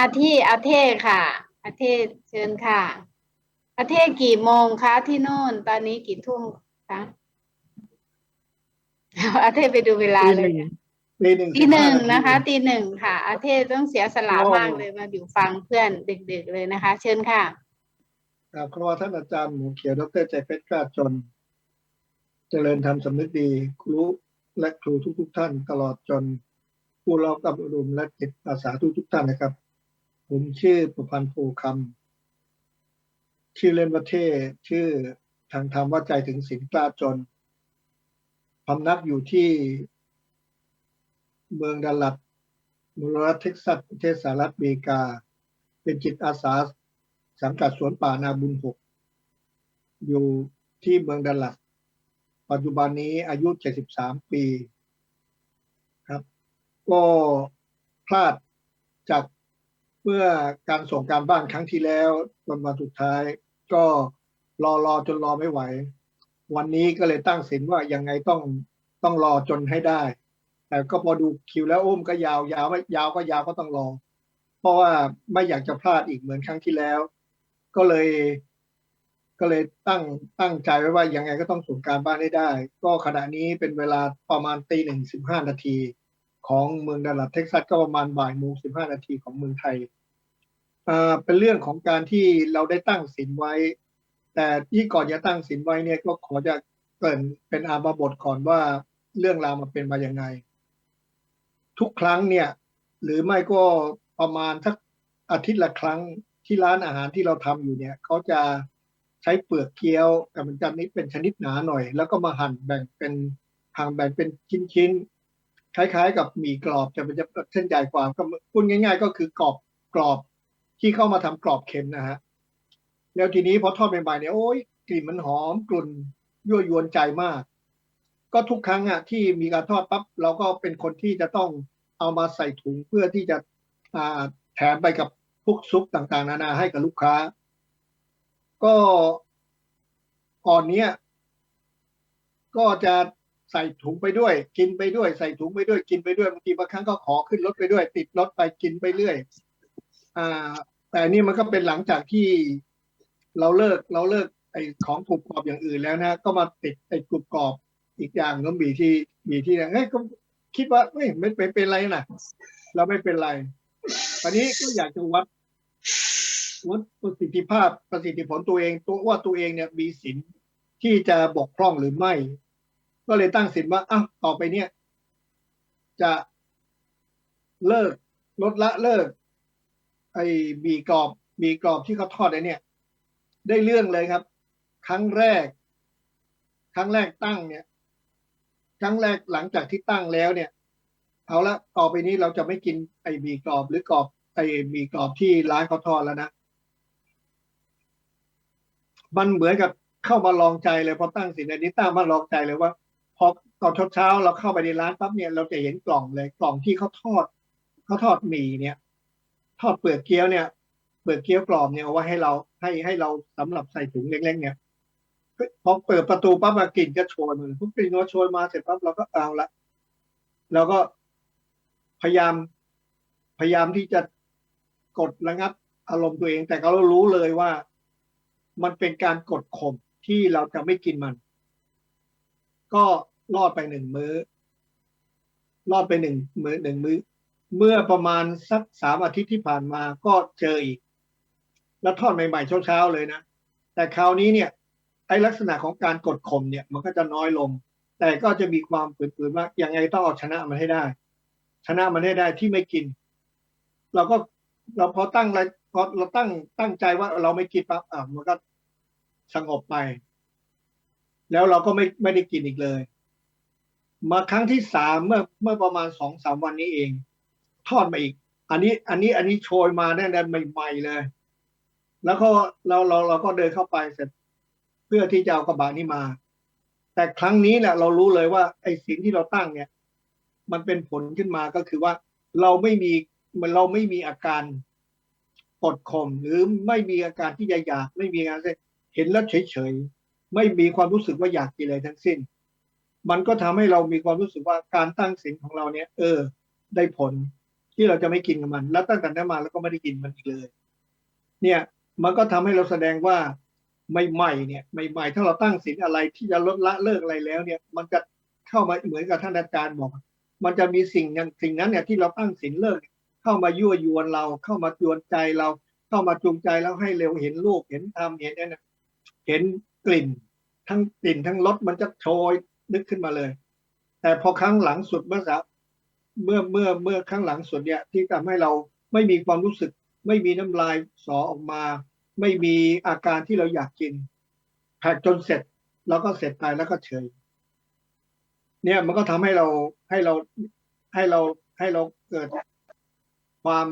มาที่อาเทศค่ะอาเทศเชิญค่ะอาเทศกี่โมงคะที่โน่น ตอนนี้กี่ทุ่มคะอาเทศไปดูเวลาตีเลหยนึ่งตีหนึ่งตีหนึ่ง15นะคะทีตีหนึ่งค่ะ อาเทศต้องเสียสละโอ้มากเลยมาอยู่ฟังเพื่อนดึกๆเลยนะคะ เชิญค่ะครับขอท่านอาจารย์หมูเขียวดรใจเพชรกล้าจน เจริญธรรมสำนึกดี ครูและครูทุกๆท่านตลอดจนผู้รับกับอุดมและจิตอาสาทุกๆท่านนะครับ ผมชื่อประพันธ์โพคำชื่อเล่นว่าเท่ชื่อทางธรรมว่าใจถึงศีลกล้าจนพำนักอยู่ที่เมืองดัลลัดมลรัฐเท็กซัสประเทศสหรัฐอเมริกา เป็นจิตอาสาสังกัดสวนป่านาบุญหก อยู่ที่เมืองดัลลัดปัจจุบันนี้อายุ 73 ปีครับ ก็พลาดจาก เมื่อการส่งการบ้านครั้งที่แล้วจนวันสุดท้าย ก็รอรอจนรอไม่ไหว วันนี้ก็เลยตั้งสินว่ายังไงต้องต้องรอจนให้ได้ แต่ก็พอดูคิวแล้วโอ้มก็ยาวยาวไม่ยาวก็ยาวก็ต้องรอ เพราะว่าไม่อยากจะพลาดอีกเหมือนครั้งที่แล้ว ก็เลย ก็เลยตั้งตั้งใจไว้ว่ายังไงก็ต้องส่งการบ้านให้ได้ ก็ขณะนี้เป็นเวลาประมาณตีหนึ่งสิบห้านาที ของเมืองดัลลัสเท็กซัสก็ประมาณบ่ายโมงสิบห้านาทีของเมืองไทยเป็นเรื่องของการที่เราได้ตั้งสินไว้ แต่ที่ก่อนจะตั้งสินไว้เนี่ยก็ขอจะเกริ่นเป็นอาบาบทก่อนว่าเรื่องราวมันเป็นมาอย่างไง ทุกครั้งเนี่ย หรือไม่ก็ประมาณสักอาทิตย์ละครั้งที่ร้านอาหารที่เราทำอยู่เนี่ยเขาจะใช้เปลือกเกี๊ยวแต่มันจะนี้เป็นชนิดหนาหน่อย แล้วก็มาหั่นแบ่งเป็นหั่นแบ่งเป็นชิ้น คล้ายๆ กับหมี่กรอบจะเป็นจะเส้นใหญ่กว่าก็พูดง่าย ๆ ก็คือกรอบกรอบที่เข้ามาทำกรอบเค็มนะฮะแล้วทีนี้พอทอดใหม่ๆเนี่ยโอ้ยกลิ่นมันหอมกลุ่นยั่วยวนใจมาก ก็ทุกครั้งอะที่มีการทอดปั๊บเราก็เป็นคนที่จะต้องเอามาใส่ถุงเพื่อที่จะอ่าแถมไปกับพวกซุปต่างๆ นานาให้กับลูกค้า ก็ก่อนเนี้ยก็จะ ใส่ถุงไปด้วย กินไปด้วย ใส่ถุงไปด้วยกินไปด้วยบางทีบางครั้งก็ขอขึ้นรถไปด้วย ติดรถไปกินไปเรื่อย อ่า แต่นี่มันก็เป็นหลังจากที่เราเลิกเราเลิกไอของกรุบกรอบอย่างอื่นแล้วนะ ก็มาติดไอกรุบกรอบอีกอย่างก็มีที่มีที่เฮ้ยก็คิดว่าไม่ไม่ไม่เป็นไรนะเราไม่เป็นไรตอนนี้ก็อยากจะวัดวัดประสิทธิภาพประสิทธิผลตัวเองตัวว่าตัวเองเนี่ยมีสินที่จะบกพร่องหรือไม่ ก็เลยตั้งสินว่าอ้าวต่อไปเนี่ย จะเลิกลดละเลิก ไอ้บีกรอบบีกรอบที่เขาทอดไอ้เนี่ย ได้เรื่องเลยครับ ครั้งแรก ครั้งแรกตั้งเนี่ย ครั้งแรกหลังจากที่ตั้งแล้วเนี่ย เอาละต่อไปนี้เราจะไม่กินไอ้บีกรอบหรือกรอบไอ้บีกรอบที่ร้านเขาทอดแล้วนะมันเหมือนกับเข้ามาลองใจเลยพอตั้งสินอันนี้ตั้งมาลองใจเลยว่า พอตอนเช้าๆเราเข้าไปในร้านปั๊บเนี่ยเราจะเห็นกล่องเลยกล่องที่เขาทอดเขาทอดหมี่เนี่ย ทอดเปลือกเกี๊ยวเนี่ย เปลือกเกี๊ยวกรอบเนี่ยเอาไว้ให้เราให้ให้เราสำหรับใส่ถุงเล็กๆเนี่ยพอเปิดประตูปั๊บมากลิ่นก็โชยมาปุ๊บกลิ่นก็โชยมาเสร็จปั๊บเราก็เอาละเราก็พยายามพยายามที่จะกดระงับอารมณ์ตัวเอง แต่เรารู้เลยว่ามันเป็นการกดข่มที่เราจะไม่กินมัน ก็ รอดไปหนึ่งมื้อ รอดไปหนึ่งมื้อหนึ่งมื้อ เมื่อประมาณสักสามอาทิตย์ที่ผ่านมาก็เจออีก แล้วทอดใหม่ๆเช้าๆเลยนะ แต่คราวนี้เนี่ยไอลักษณะของการกดข่มเนี่ย มันก็จะน้อยลง แต่ก็จะมีความฝืนๆว่ายังไงต้องเอาชนะมันให้ได้ ชนะมันให้ได้ที่ไม่กิน เราก็เราพอตั้งอะไรพอเราตั้งตั้งใจว่าเราไม่กินปั๊บอะมันก็สงบไป แล้วเราก็ไม่ไม่ได้กินอีกเลย มาครั้งที่สามเมื่อเมื่อประมาณสองสามวันนี้เอง ทอดมาอีก อันนี้อันนี้อันนี้โชยมาแน่นๆใหม่ๆเลย แล้วก็เราเราเราก็เดินเข้าไปเสร็จ เพื่อที่จะเอากระบะนี้มา แต่ครั้งนี้แหละเรารู้เลยว่าไอ้สิ่งที่เราตั้งเนี่ย มันเป็นผลขึ้นมาก็คือว่าเราไม่มีมันเราไม่มีอาการกดข่มหรือไม่มีอาการที่จะอยากไม่มีอาการเห็นแล้วเฉยๆไม่มีความรู้สึกว่าอยากกินอะไรทั้งสิ้น มันก็ทำให้เรามีความรู้สึกว่าการตั้งสิ่งของเราเนี่ย เออ ได้ผลที่เราจะไม่กินกับมัน แล้วตั้งแต่นั้นมาเราก็ไม่ได้กินมันอีกเลย เนี่ย มันก็ทำให้เราแสดงว่าใหม่ๆเนี่ยใหม่ๆถ้าเราตั้งศีลอะไรที่จะลดละเลิกอะไรแล้ว เนี่ย มันจะเข้ามาเหมือนกับท่านอาจารย์บอก มันจะมีสิ่งอย่างสิ่งนั้นเนี่ยที่เราตั้งศีลเลิกเข้ามายั่วยวนเราเข้ามายวนใจเราเข้ามาจูงใจแล้วให้เร็วเห็นรูปเห็นธรรมเห็นเนี่ยนเห็นกลิ่น ทั้งกลิ่นทั้งรสมันจะโชย นึกขึ้นมาเลย แต่พอครั้งหลังสุดเมื่อสักเมื่อเมื่อเมื่อครั้งหลังสุดเนี่ยที่ทำให้เราไม่มีความรู้สึก ไม่มีน้ำลายสอออกมา ไม่มีอาการที่เราอยากกินแผกจนเสร็จแล้วก็เสร็จไปแล้วก็เฉย เนี่ยมันก็ทำให้เราให้เราให้เราให้เราเกิดความ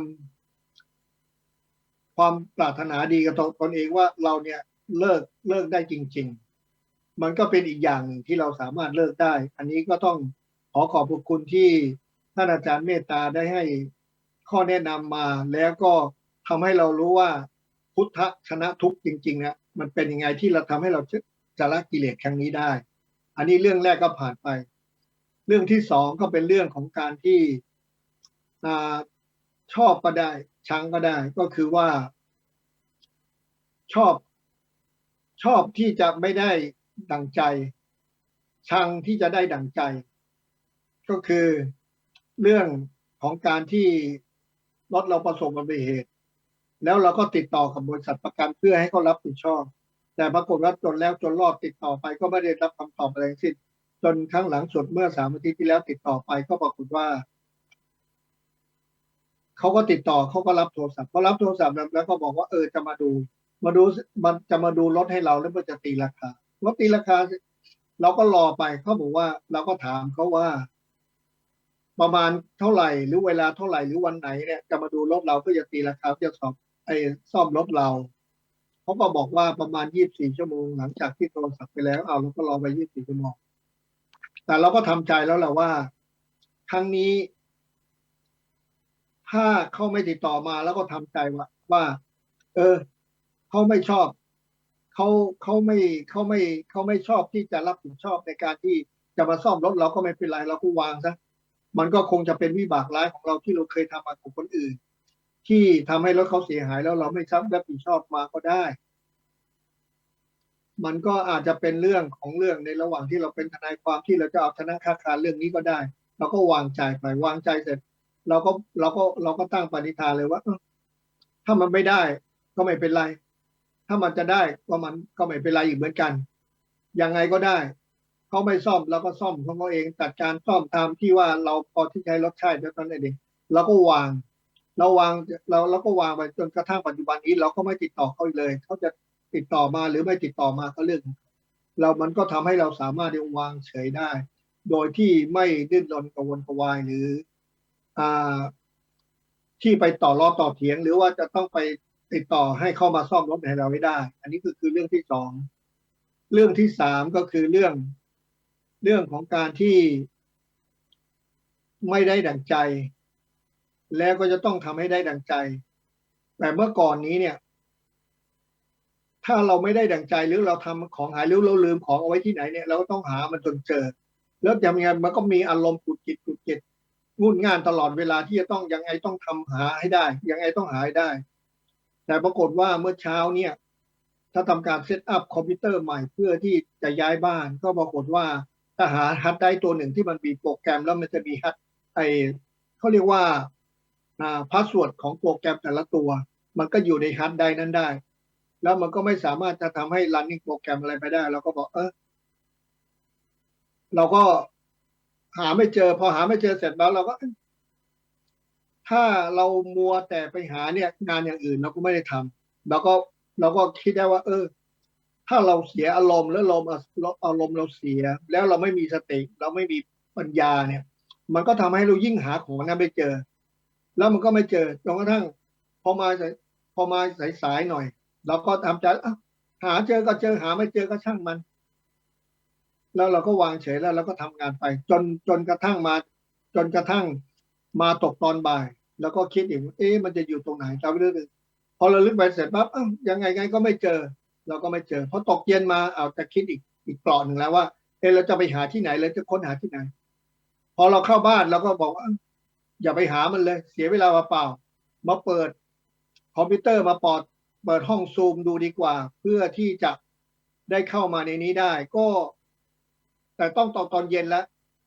ความปรารถนาดีกับตนตนเองว่าเราเนี่ยเลิกเลิกได้จริง ๆ มันก็เป็นอีกอย่างหนึ่งที่เราสามารถเลิกได้ อันนี้ก็ต้องขอขอบคุณที่ท่านอาจารย์เมตตาได้ให้ข้อแนะนำมา แล้วก็ทำให้เรารู้ว่าพุทธชนะทุกข์จริงๆนะมันเป็นยังไงที่เราทำให้เราจะละกิเลสครั้งนี้ได้ อันนี้เรื่องแรกก็ผ่านไป เรื่องที่สองก็เป็นเรื่องของการที่อชอบก็ได้ชังก็ได้ ก็คือว่าชอบชอบที่จะไม่ได้ ดังใจ ชังที่จะได้ดังใจ ก็คือเรื่องของการที่รถเราประสบอุบัติเหตุ แล้วเราก็ติดต่อกับบริษัทประกันเพื่อให้เขารับผิดชอบ แต่ปรากฏว่าจนแล้วจนรอดติดต่อไปก็ไม่ได้รับคำตอบอะไรทั้งสิ้นจนครั้งหลังสุดเมื่อสามอาทิตย์ที่แล้วติดต่อไปก็ปรากฏว่าเขาก็ติดต่อเขาก็รับโทรศัพท์พอรับโทรศัพท์แล้วก็บอกว่าเออจะมาดู มาดูมันจะมาดูรถให้เราแล้วมันจะตีราคา รถตีราคา เราก็รอไปเขาบอกว่า เราก็ถามเขาว่า ประมาณเท่าไหร่หรือเวลาเท่าไหร่หรือวันไหนเนี่ยจะมาดูรถเราเพื่อจะตีราคาจะสอบไอ้ซ่อมรถเราเขาก็บอกว่าประมาณยี่บสี่ชั่วโมงหลังจากที่โทรศัพท์ไปแล้วเอาเราก็รอไปยี่บสี่ชั่วโมงแต่เราก็ทำใจแล้วแหละว่าครั้งนี้ ถ้าเขาไม่ติดต่อมาแล้วก็ทำใจว่าว่า เออเขาไม่ชอบ เขาเขาไม่เขาไม่เขาไม่ชอบที่จะรับผิดชอบในการที่จะมาซ่อมรถเราก็ไม่เป็นไรเราก็วางซะมันก็คงจะเป็นวิบากร้ายของเราที่เราเคยทำมากับคนอื่น ที่ทำให้รถเขาเสียหายแล้วเราไม่รับรับผิดชอบมาก็ได้ มันก็อาจจะเป็นเรื่องของเรื่องในระหว่างที่เราเป็นทนายความที่เราจะเอาชนะค้าคารเรื่องนี้ก็ได้ เราก็วางใจไปวางใจเสร็จ เราก็เราก็เราก็ตั้งปณิธานเลยว่าถ้ามันไม่ได้ก็ไม่เป็นไร ถ้ามันจะได้ก็มันก็ไม่เป็นไรอีกเหมือนกันยังไงก็ได้เขาไม่ซ่อมเราก็ซ่อมของเขาเองจัดการซ่อมตามที่ว่าเราพอที่ใช้รถใช้แล้วตอนนั้นเองเราก็วาง เราวางเราเราก็วางไปจนกระทั่งปัจจุบันนี้ เราก็ไม่ติดต่อเขาเลย เขาจะติดต่อมาหรือไม่ติดต่อมาก็เรื่องเรามันก็ทำให้เราสามารถที่วางเฉยได้ โดยที่ไม่ดิ้นรนกระวนกระวายหรืออ่าที่ไปต่อรอต่อเถียง หรือว่าจะต้องไป ติดต่อให้เข้ามาซ่อมรถให้เราไม่ได้ อันนี้ก็คือเรื่องที่สอง เรื่องที่สามก็คือเรื่อง เรื่องของการที่ไม่ได้ดังใจ แล้วก็จะต้องทำให้ได้ดังใจ แต่เมื่อก่อนนี้เนี่ย ถ้าเราไม่ได้ดังใจหรือเราทำของหายหรือเราลืมของเอาไว้ที่ไหนเนี่ยเราก็ต้องหามันจนเจอ แล้วยังไงมันก็มีอารมณ์กุดจิตกุดจิตงุ่นง่านตลอดเวลาที่จะต้องยังไงต้องทำหาให้ได้ ยังไงต้องหาให้ได้ แต่ปรากฏว่าเมื่อเช้าเนี่ย ถ้าทำการเซตอัพคอมพิวเตอร์ใหม่เพื่อที่จะย้ายบ้าน ก็ปรากฏว่าถ้าหาฮัดได้ตัวหนึ่งที่มันมีโปรแกรมแล้วมันจะมีฮัดไอเขาเรียกว่าอ่าพาสเวิร์ดของโปรแกรมแต่ละตัว มันก็อยู่ในฮัดได้นั้นได้ แล้วมันก็ไม่สามารถจะทำให้ running โปรแกรมอะไรไปได้ เราก็บอกเออเราก็หาไม่เจอ พอหาไม่เจอเสร็จแล้วเราก็ ถ้าเรามัวแต่ไปหาเนี่ยงานอย่างอื่นเราก็ไม่ได้ทำเราก็เราก็คิดได้ว่า เออ ถ้าเราเสียอารมณ์แล้วลมอารมณ์เราเสีย แล้วเราไม่มีสติ เราไม่มีปัญญาเนี่ย มันก็ทำให้เรายิ่งหาของนั้นไม่เจอ แล้วมันก็ไม่เจอจนกระทั่งพอมาพอมาสายๆหน่อยเราก็ทำใจหาเจอก็เจอหาไม่เจอก็ช่างมัน แล้วเราก็วางเฉยแล้วเราก็ทำงานไป จนจนกระทั่งมา จนกระทั่งมาตกตอนบ่าย แล้วก็คิดอีกเอ๊ะมันจะอยู่ตรงไหนจำไม่ได้พอเราลึกไปเสร็จปั๊บยังไงไงก็ไม่เจอ เราก็ไม่เจอพอตกเย็นมาเอาจะคิดอีกอีกปลาะหนึ่งแล้วว่าเออเราจะไปหาที่ไหนเราจะค้นหาที่ไหน พอเราเข้าบ้านเราก็บอกว่าอย่าไปหามันเลย เสียเวลาเปล่ามาเปิดคอมพิวเตอร์มาปอดเปิดห้องซูมดูดีกว่า เพื่อที่จะได้เข้ามาในนี้ได้ ก็ แต่ต้องตอนตอนเย็นแล้ว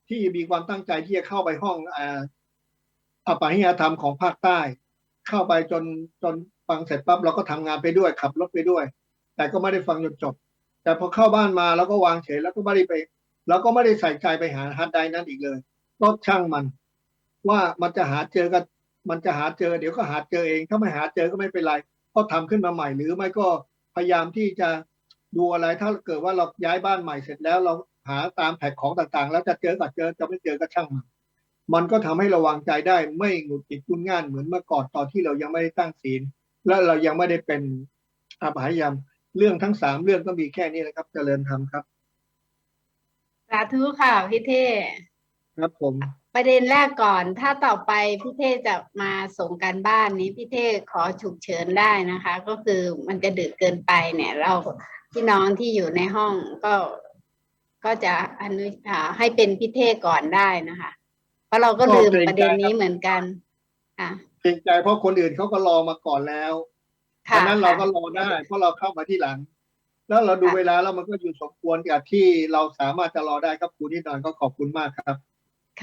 ที่มีความตั้งใจที่จะเข้าไปห้องอ่า อปาหิยธรรมของภาคใต้ เข้าไปจนจนฟังเสร็จปั๊บเราก็ทำงานไปด้วยขับรถไปด้วย แต่ก็ไม่ได้ฟังจนจบ แต่พอเข้าบ้านมาแล้วก็วางเฉยแล้วก็ไม่ได้ไปแล้วก็ไม่ได้ใส่ใจไปหาฮาร์ดไดนั้นอีกเลยก็ช่างมัน ว่ามันจะหาเจอกันมันจะหาเจอ เดี๋ยวก็หาเจอเองถ้าไม่หาเจอก็ไม่เป็นไรก็ทำขึ้นมาใหม่ หรือไม่ก็พยายามที่จะดูอะไรถ้าเกิดว่าเราย้ายบ้านใหม่เสร็จแล้วเราหาตามแผกของต่างๆ แล้วจะเจอก็เจอจะไม่เจอก็ช่างมัน มันก็ทำให้เราวางใจได้ไม่หงุดหงิดกุนง่านเหมือนเมื่อก่อนตอนที่เรายังไม่ได้ตั้งศีล และเรายังไม่ได้เป็นอาภายามเรื่องทั้งสามเรื่องก็มีแค่นี้นะครับ เจริญธรรมครับสาธุค่ะพี่เท่ครับผม ประเด็นแรกก่อน ถ้าต่อไปพี่เท่จะมาส่งการบ้านนี้พี่เท่ขอฉุกเฉินได้นะคะ ก็คือมันจะดึกเกินไปเนี่ย เราพี่น้องที่อยู่ในห้องก็ก็จะอนุอ่าให้เป็นพี่เท่ก่อนได้นะคะ เพราะเราก็ลืมประเด็นนี้เหมือนกันค่ะเกรงใจเพราะคนอื่นเขาก็รอมาก่อนแล้วฉะค่ะนั้นเราก็รอได้ เพราะเราเข้ามาที่หลัง แล้วเราดูเวลาแล้วมันก็อยู่สมควรกับที่เราสามารถจะรอได้ครับครูนิดหน่อยก็ขอบคุณมากครับ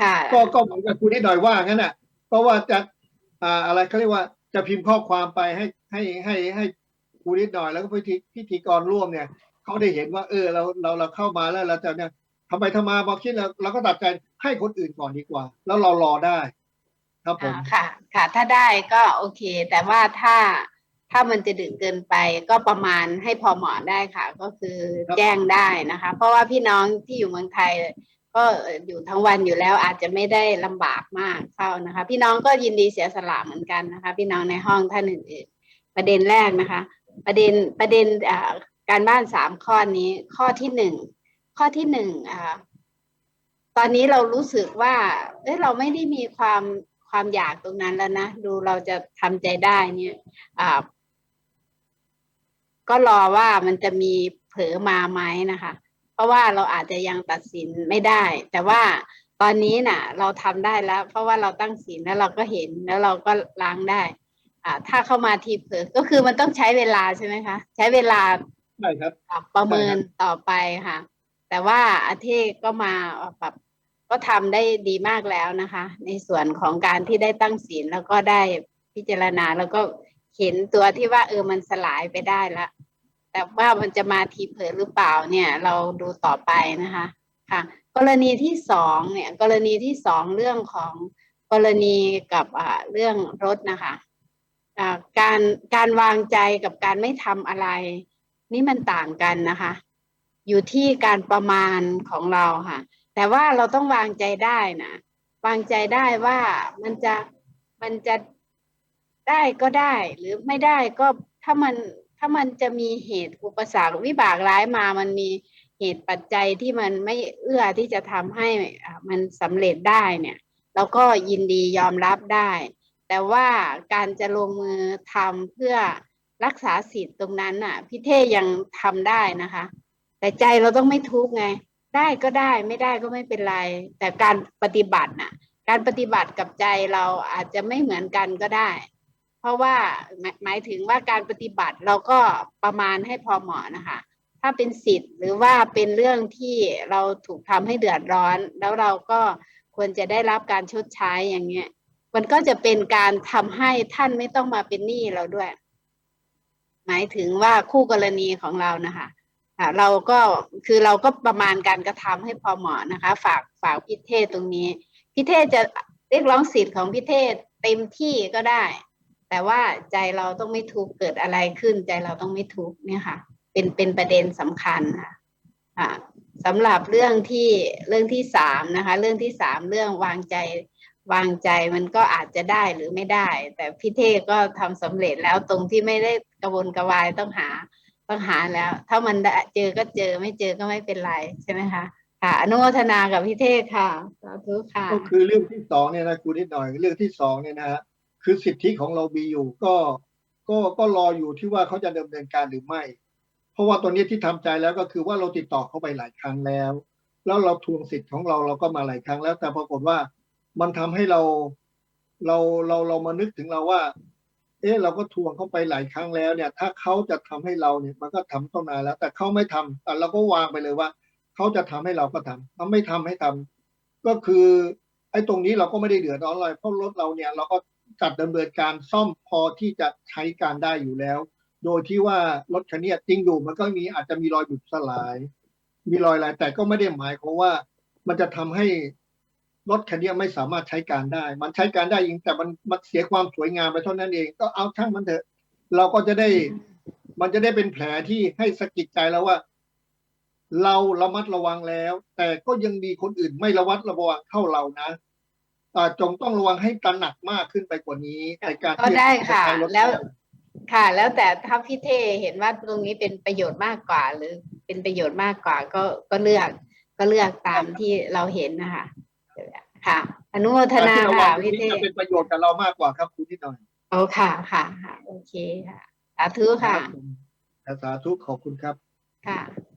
ค่ะ ก็ก็เหมือนกับครูนิดหน่อยว่างั้นน่ะก็ว่าจะอ่าอะไรเขาเรียกว่าจะพิมพ์ข้อความไปให้ให้ให้ให้ครูนิดหน่อยแล้วก็พิธีพิธีกรร่วมเนี่ยเขาได้เห็นว่า เออเราเราเราเข้ามาแล้วเราจะเนี่ย ทำไมทำมาพอคิดแล้วเราก็ตัดใจให้คนอื่นก่อนดีกว่า แล้วเรารอได้ ครับผมค่ะ ค่ะ ถ้าได้ก็โอเค แต่ว่าถ้าถ้ามันจะดึกเกินไปก็ประมาณให้พอเหมาะได้ค่ะ ก็คือแจ้งได้นะคะ เพราะว่าพี่น้องที่อยู่เมืองไทย ก็อยู่ทั้งวันอยู่แล้วอาจจะไม่ได้ลำบากมากเข้านะคะ พี่น้องก็ยินดีเสียสละเหมือนกันนะคะ พี่น้องในห้องท่านอื่นๆประเด็นแรกนะคะ ประเด็นประเด็นการบ้านสามข้อนี้ข้อที่หนึ่ง ข้อที่หนึ่งอ่าตอนนี้เรารู้สึกว่าเอ้ยเราไม่ได้มีความความอยากตรงนั้นแล้วนะ ดูเราจะทำใจได้เนี่ยอ่าก็รอว่ามันจะมีเผลอมาไหมนะคะ เพราะว่าเราอาจจะยังตัดสินไม่ได้ แต่ว่าตอนนี้น่ะ เราทำได้แล้ว เพราะว่าเราตั้งศีลแล้วเราก็เห็นแล้วเราก็ล้างได้ อ่า ถ้าเข้ามาทีเผลอก็คือมันต้องใช้เวลาใช่ไหมคะ ใช้เวลาใช่ครับปรับประเมินต่อไปค่ะ แต่ว่าอาเทศก็มาแบบก็ทำได้ดีมากแล้วนะคะ ในส่วนของการที่ได้ตั้งศีลแล้วก็ได้พิจารณาแล้วก็เห็นตัวที่ว่าเออมันสลายไปได้แล้วแต่ว่ามันจะมาทีเผลอหรือเปล่าเนี่ย เราดูต่อไปนะคะค่ะ กรณีที่สองเนี่ย กรณีที่สองเรื่องของกรณีกับอ่าเรื่องรถนะคะอ่าการการวางใจกับการไม่ทำอะไร นี่มันต่างกันนะคะ อยู่ที่การประมาณของเราค่ะ แต่ว่าเราต้องวางใจได้นะวางใจได้ว่ามันจะมันจะได้ก็ได้ หรือไม่ได้ก็ถ้ามันถ้ามันจะมีเหตุอุปสรรควิบากร้ายมา มันมีเหตุปัจจัยที่มันไม่เอื้อที่จะทำให้มันสำเร็จได้เนี่ยเราก็ยินดียอมรับได้ แต่ว่าการจะลงมือทำเพื่อรักษาสิทธิ์ตรงนั้นน่ะพี่เท่ยังทำได้นะคะ แต่ใจเราต้องไม่ทุกข์ไง ได้ก็ได้ไม่ได้ก็ไม่เป็นไร แต่การปฏิบัติน่ะ การปฏิบัติกับใจเราอาจจะไม่เหมือนกันก็ได้ เพราะว่าหมายถึงว่าการปฏิบัติเราก็ประมาณให้พอเหมาะนะคะ ถ้าเป็นสิทธิ์หรือว่าเป็นเรื่องที่เราถูกทำให้เดือดร้อน แล้วเราก็ควรจะได้รับการชดใช้อย่างเงี้ย มันก็จะเป็นการทำให้ท่านไม่ต้องมาเป็นหนี้เราด้วย หมายถึงว่าคู่กรณีของเรานะคะ อ่าเราก็คือเราก็ประมาณการกระทำให้พอเหมาะนะคะ ฝากฝากพิเทศตรงนี้พิเทศจะเรียกร้องสิทธิ์ของพิเทศเต็มที่ก็ได้ แต่ว่าใจเราต้องไม่ทุกข์เกิดอะไรขึ้น ใจเราต้องไม่ทุกข์เนี่ยค่ะ เป็นเป็นประเด็นสำคัญค่ะอ่าสำหรับเรื่องที่เรื่องที่สามนะคะ เรื่องที่สามเรื่องวางใจวางใจมันก็อาจจะได้หรือไม่ได้ แต่พี่เทก็ทำสำเร็จแล้วตรงที่ไม่ได้กระวนกระวายต้องหา ต้องหาแล้ว ถ้ามันได้เจอก็เจอไม่เจอก็ไม่เป็นไรใช่ไหมคะค่ะอนุโมทนากับพี่เทศค่ะสาธุค่ะ ก็คือเรื่องที่สองเนี่ยนะครูนิดหน่อยเรื่องที่สองเนี่ยนะฮะคือสิทธิของเรามีอยู่ก็ก็ก็รออยู่ที่ว่าเขาจะดำเนินการหรือไม่ เพราะว่าตอนนี้ที่ทำใจแล้วก็คือว่าเราติดต่อเขาไปหลายครั้งแล้ว แล้วเราทวงสิทธิ์ของเราเราก็มาหลายครั้งแล้ว แต่ปรากฏว่ามันทำให้เราเราเราเรามานึกถึงเราว่า เอ๊ะเราก็ทวงเขาไปหลายครั้งแล้วเนี่ย ถ้าเขาจะทำให้เราเนี่ยมันก็ทำตั้งนานแล้ว แต่เขาไม่ทำแต่เราก็วางไปเลยว่าเขาจะทำให้เราก็ทำเขาไม่ทำให้ทำก็คือ ไอ้ตรงนี้เราก็ไม่ได้เดือดร้อนอะไรเพราะรถเราเนี่ยเราก็จัดดำเนินการซ่อมพอที่จะใช้การได้อยู่แล้ว โดยที่ว่ารถคันนี้ยจริงอยู่มันก็มีอาจจะมีรอยบุบสลาย มีรอยอะไรแต่ก็ไม่ได้หมายความว่ามันจะทำให้ รถคันเนี้ยไม่สามารถใช้การได้ มันใช้การได้จริงแต่มันมันเสียความสวยงามไปเท่านั้นเอง ก็เอาช่างมันเถอะ เราก็จะได้ มันจะได้เป็นแผลที่ให้สะกิดใจแล้วว่า เราระมัดระวังแล้ว แต่ก็ยังมีคนอื่นไม่ระวัดระวังเท่าเรานะอ่าจงต้องระวังให้ตระหนักมากขึ้นไปกว่านี้ในการก็ที่ได้ค่ะจใช้รถแล้วค่ะ แล้วแต่ถ้าพี่เทเห็นว่าตรงนี้เป็นประโยชน์มากกว่า หรือเป็นประโยชน์มากกว่า ก็ก็เลือกก็เลือกตามที่เราเห็นนะคะ ค่ะ อนุโมทนาที่ระวัค่ะงพี่เทจะเป็นประโยชน์กับเรามากกว่าครับคุณที่หน่อยโอ้ค่ะค่ะค่ะโอเคค่ะ สาธุค่ะรับผมสาธุขอบคุณครับ ค่ะ